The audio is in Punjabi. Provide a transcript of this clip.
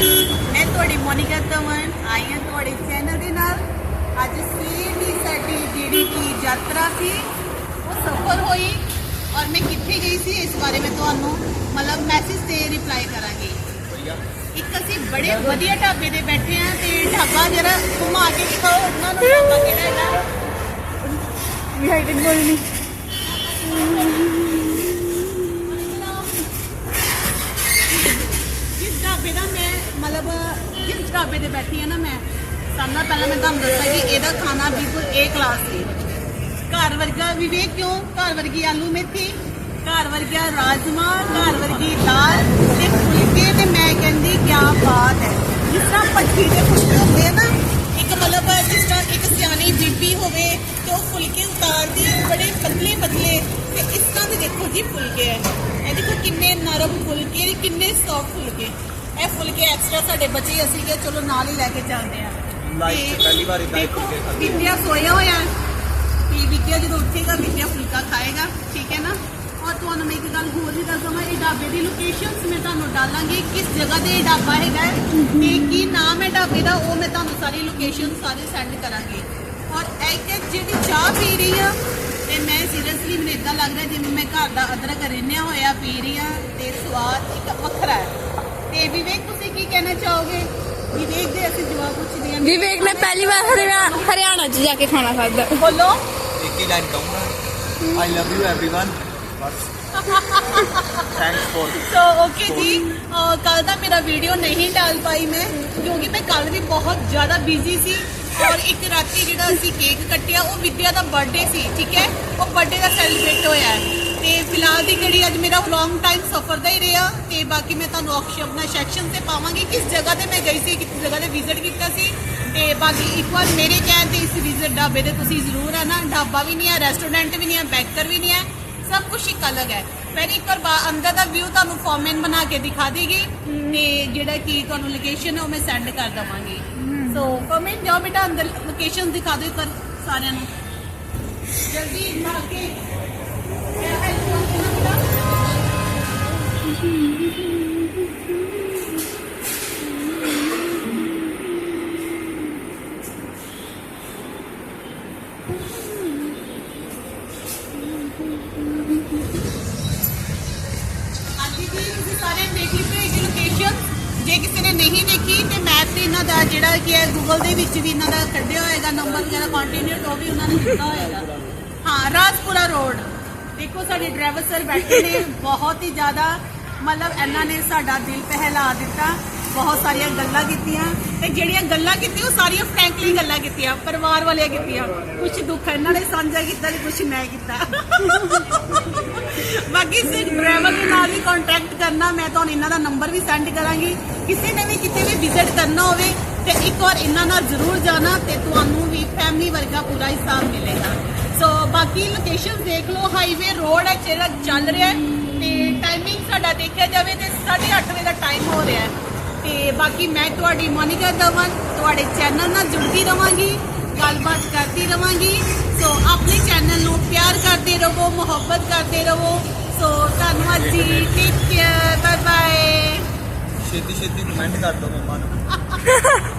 ਮੈਂ ਤੁਹਾਡੀ ਮੋਨਿਕਾ ਤਮਨ ਆਈ ਹਾਂ ਤੁਹਾਡੇ ਚੈਨਲ ਦੇ ਨਾਲ। ਅੱਜ ਸਵੇਰ ਦੀ ਸਾਡੀ ਜਿਹੜੀ ਕੀ ਯਾਤਰਾ ਸੀ ਉਹ ਸਫਲ ਹੋਈ ਔਰ ਮੈਂ ਕਿੱਥੇ ਗਈ ਸੀ ਇਸ ਬਾਰੇ ਮੈਂ ਤੁਹਾਨੂੰ ਮਤਲਬ ਮੈਸੇਜ ਤੇ ਰਿਪਲਾਈ ਕਰਾਂਗੀ। ਇੱਕ ਅਸੀਂ ਬੜੇ ਵਧੀਆ ਢਾਬੇ ਤੇ ਬੈਠੇ ਆ ਤੇ ਢਾਬਾ ਜਰਾ ਘੁਮਾ ਕੇ ਦਿਖਾਓ ਉਹਨਾਂ ਨੂੰ ਢਾਬਾ ਕਿਹੜਾ ਹੈਗਾ? ਵੀ ਹਾਈਟ ਨਹੀਂ ਜਿਸ ਢਾਬੇ ਦਾ ਮੈਂ ਮਤਲਬ ਜਿਸ ਢਾਬੇ ਤੇ ਬੈਠੀ ਆ ਨਾ ਮੈਂ, ਸਭ ਨਾਲ ਪਹਿਲਾਂ ਮੈਂ ਤੁਹਾਨੂੰ ਦੱਸਾਂ ਕਿ ਇਹਦਾ ਖਾਣਾ ਬਿਲਕੁਲ ਏ ਕਲਾਸ ਸੀ। ਘਰ ਵਰਗਾ ਵਿਵੇਕ ਕਿਉਂ? ਘਰ ਵਰਗੀ ਆਲੂ ਮੇਥੀ, ਘਰ ਵਰਗਾ ਰਾਜਮਾ, ਘਰ ਵਰਗੀ ਦਾਲ ਤੇ ਫੁਲਕੇ ਤੇ ਮੈਂ ਕਹਿੰਦੀ ਕੀ ਬਾਤ ਹੈ। ਜਿਸ ਤਰ੍ਹਾਂ ਪੱਠੀ ਦੇ ਫੁਲਕੇ ਹੁੰਦੇ ਆ ਨਾ, ਇੱਕ ਮਤਲਬ ਜਿਸ ਤਰ੍ਹਾਂ ਇੱਕ ਸਿਆਣੀ ਬੀਬੀ ਹੋਵੇ ਤੇ ਉਹ ਫੁਲਕੇ ਉਤਾਰਦੀ, ਬੜੇ ਪਤਲੇ ਪਤਲੇ, ਤੇ ਇਸ ਤਰ੍ਹਾਂ ਦੇ ਦੇਖੋ ਜੀ ਫੁਲਕੇ ਹੈ। ਇਹ ਦੇਖੋ ਕਿੰਨੇ ਨਰਮ ਫੁਲਕੇ, ਕਿੰਨੇ ਸੌਫਟ ਫੁਲਕੇ। ਇਹ ਫੁਲਕੇ ਐਕਸਟਰਾ ਸਾਡੇ ਬੱਚੇ ਅਸੀਂ ਕਿ ਚਲੋ ਨਾਲ ਹੀ ਲੈ ਕੇ ਚੱਲਦੇ ਆ। 'ਚ ਪਹਿਲੀ ਵਾਰ ਫੁਲਕੇ। ਵਿਦਿਆ ਸੋਇਆ ਹੋਇਆ ਵਿਦਿਆ ਜਦੋਂ ਉੱਠੇਗਾ ਵਿਦਿਆ ਫੁਲਕਾ ਖਾਏਗਾ ਠੀਕ ਹੈ ਨਾ? ਔਰ ਤੁਹਾਨੂੰ ਮੈਂ ਇੱਕ ਗੱਲ ਹੋਰ ਵੀ ਦੱਸ ਦਵਾਂ ਇਹ ਢਾਬੇ ਦੀ ਲੋਕੇਸ਼ਨਸ ਮੈਂ ਤੁਹਾਨੂੰ ਡਾਲਾਂਗੀ ਕਿਸ ਜਗ੍ਹਾ ਤੇ ਇਹ ਢਾਬਾ ਹੈਗਾ ਤੇ ਕੀ ਨਾਮ ਹੈ ਢਾਬੇ ਦਾ ਉਹ ਮੈਂ ਤੁਹਾਨੂੰ ਸਾਰੀ ਲੋਕੇਸ਼ਨ ਸਾਰੇ ਸੈਂਡ ਕਰਾਂਗੀ। ਔਰ ਇੱਕ ਜਿਹੜੀ ਚਾਹ ਪੀ ਰਹੀ ਆ ਤੇ ਮੈਂ ਸੀਰੀਅਸਲੀ ਮੈਨੂੰ ਇਦਾਂ ਲੱਗ ਰਿਹਾ ਜਿਵੇਂ ਮੈਂ ਘਰ ਦਾ ਅਦਰਕ ਰਿੰਨਿਆ ਹੋਇਆ ਪੀ ਰਹੀ ਆ ਤੇ ਸਵਾਦ ਇੱਕ ਵੱਖਰਾ ਹੈ। ਵਿਵੇਕ ਤੁਸੀਂ ਕੀ ਕਹਿਣਾ ਚਾਹੋਗੇ? ਨੇ ਪਹਿਲੀ ਵਾਰ ਹਰਿਆ- ਹਰਿਆਣਾ 'ਚ ਜਾ ਕੇ ਖਾਣਾ ਖਾਦਾ ਬੋਲੋ। ਇੱਕ ਹੀ ਲਾਈਨ ਕਹੂੰਗਾ ਆਈ ਲਵ ਯੂ एवरीवन ਬਸ ਥੈਂਕਸ ਫॉर ਸੋ ਓਕੇ ਜੀ ਕੱਲ ਦਾ ਮੇਰਾ ਵੀਡੀਓ ਨਹੀਂ ਡਾਲ ਪਾਈ ਮੈਂ ਕਿਉਂਕਿ ਮੈਂ ਕੱਲ ਵੀ ਬਹੁਤ ਜ਼ਿਆਦਾ ਬਿਜ਼ੀ ਸੀ ਔਰ ਇੱਕ ਰਾਤੀ ਜਿਹੜਾ ਅਸੀਂ ਕੇਕ ਕੱਟਿਆ ਉਹ ਵਿਦਿਆ ਦਾ ਬਰਥਡੇ ਸੀ ਠੀਕ ਹੈ ਉਹ ਬਰਥਡੇ ਦਾ ਸੈਲੀਬ੍ਰੇਟ ਹੋਇਆ ਹੈ ਦੀ ਘੜੀ ਅੱਜ ਮੇਰਾ ਲੌਂਗ ਟਾਈਮ ਸਫਰ ਦਾ ਹੀ ਰਿਹਾ ਤੇ ਬਾਕੀ ਮੈਂ ਤੁਹਾਨੂੰ ਔਕਸ਼ਨ ਆਪਣਾ ਸੈਕਸ਼ਨ ਤੇ ਪਾਵਾਂਗੀ ਕਿਸ ਜਗ੍ਹਾ ਤੇ ਮੈਂ ਗਈ ਸੀ ਕਿਸ ਜਗ੍ਹਾ ਤੇ ਵਿਜ਼ਿਟ ਕੀਤਾ ਸੀ। ਤੇ ਬਾਕੀ ਇੱਕ ਵਾਰ ਮੇਰੇ ਕਹਿਣ ਤੇ ਇਸ ਵਿਜ਼ਿਟ ਢਾਬੇ ਤੇ ਤੁਸੀਂ ਜ਼ਰੂਰ ਆਣਾ। ਢਾਬਾ ਵੀ ਨਹੀਂ ਹੈ ਰੈਸਟੋਰੈਂਟ ਵੀ ਨਹੀਂ ਹੈ ਬੈਕਰ ਵੀ ਨਹੀਂ ਹੈ ਸਭ ਕੁਝ ਇੱਕ ਅਲੱਗ ਹੈ। ਫਿਰ ਇੱਕ ਵਾਰ ਅੰਦਰ ਦਾ ਵਿਊ ਤੁਹਾਨੂੰ ਫਾਰਮੈਨ ਬਣਾ ਕੇ ਦਿਖਾ ਦੇਗੀ ਤੇ ਜਿਹੜਾ ਕੀ ਤੁਹਾਨੂੰ ਲੋਕੇਸ਼ਨ ਹੈ ਉਹ ਮੈਂ ਸੈਂਡ ਕਰ ਦਵਾਂਗੀ। ਸੋ ਫਾਰਮੈਨ ਜਾਓ ਬੇਟਾ ਅੰਦਰ ਲੋਕੇਸ਼ਨ ਦਿਖਾ ਦਿਓ ਇੱਕ ਵਾਰ ਸਾਰਿਆਂ ਨੂੰ। ਜਲਦੀ ਨਹਾ ਕੇ। ਜੇ ਕਿਸੇ ਨੇ ਨਹੀਂ ਦੇਖੀ, ਤੇ ਮੈਪ ਤੇ ਇਹਨਾਂ ਦਾ ਜਿਹੜਾ ਕੀ ਹੈ ਗੂਗਲ ਦੇ ਵਿੱਚ ਵੀ ਇਹਨਾਂ ਦਾ ਕੱਢਿਆ ਹੋਏਗਾ ਨੰਬਰ ਵਗੈਰਾ ਕੰਟੀਨਿਊਟ ਉਹ ਵੀ ਉਹਨਾਂ ਨੇ ਦਿੱਤਾ ਹੋਏਗਾ। ਹਾਂ, ਰਾਜਪੁਰਾ ਰੋਡ ਦੇਖੋ, ਸਾਡੇ ਡਰਾਈਵਰ ਸਰ ਬੈਠੇ ਨੇ, ਬਹੁਤ ਹੀ ਜ਼ਿਆਦਾ ਮਤਲਬ ਇਹਨਾਂ ਨੇ ਸਾਡਾ ਦਿਲ ਪਹਿਲਾ ਦਿੱਤਾ, ਬਹੁਤ ਸਾਰੀਆਂ ਗੱਲਾਂ ਕੀਤੀਆਂ। ਤੇ ਜਿਹੜੀਆਂ ਗੱਲਾਂ ਕੀਤੀਆਂ, ਉਹ ਸਾਰੀਆਂ ਫ੍ਰੈਂਕਲੀ ਗੱਲਾਂ ਕੀਤੀਆਂ, ਪਰਿਵਾਰ ਵਾਲੀਆਂ ਕੀਤੀਆਂ। ਕੁਝ ਦੁੱਖ ਇਹਨਾਂ ਨੇ ਸਾਂਝਾ ਕੀਤਾ ਤੇ ਕੁਝ ਮੈਂ ਕੀਤਾ। ਬਾਕੀ ਸਿਰ ਡਰਾਈਵਰ ਦੇ ਨਾਲ ਵੀ ਕੰਟੈਕਟ ਕਰਨਾ, ਮੈਂ ਤੁਹਾਨੂੰ ਇਹਨਾਂ ਦਾ ਨੰਬਰ ਵੀ ਸੈਂਡ ਕਰਾਂਗੀ। ਕਿਸੇ ਨੇ ਵੀ ਕਿਤੇ ਵੀ ਵਿਜ਼ਿਟ ਕਰਨਾ ਹੋਵੇ, ਤੇ ਇੱਕ ਵਾਰ ਇਹਨਾਂ ਨਾਲ ਜ਼ਰੂਰ ਜਾਣਾ ਤੇ ਤੁਹਾਨੂੰ ਵੀ ਫੈਮਿਲੀ ਵਰਗਾ ਪੂਰਾ ਹਿਸਾਬ ਮਿਲੇਗਾ। ਸੋ ਬਾਕੀ ਲੋਕੇਸ਼ਨ ਦੇਖ ਲਓ ਹਾਈਵੇ ਰੋਡ ਹੈ, ਜਿਹੜਾ ਚੱਲ ਰਿਹਾ ਹੈ, ਤੇ ਟਾਈਮਿੰਗ ਸਾਡਾ ਦੇਖਿਆ ਜਾਵੇ ਤੇ 8:30 ਵਜੇ ਦਾ ਟਾਈਮ ਹੋ ਰਿਹਾ ਹੈ। ਤੇ ਬਾਕੀ ਮੈਂ ਤੁਹਾਡੀ ਮੋਨਿਕਾ ਦਵਨ ਤੁਹਾਡੇ ਚੈਨਲ ਨਾਲ ਜੁੜਦੀ ਰਵਾਂਗੀ ਗੱਲਬਾਤ ਕਰਦੀ ਰਵਾਂਗੀ। ਸੋ ਆਪਣੇ ਚੈਨਲ ਨੂੰ ਪਿਆਰ ਕਰਦੇ ਰਹੋ ਮੁਹੱਬਤ ਕਰਦੇ ਰਹੋ। ਸੋ ਧੰਨਵਾਦ ਜੀ ਟੇਕ ਕੇਅਰ ਬਾਏ ਬਾਏ ਛੇਤੀ ਛੇਤੀ ਕਮੈਂਟ ਕਰ ਦਿਓ ਮੰਮਾ ਨੂੰ।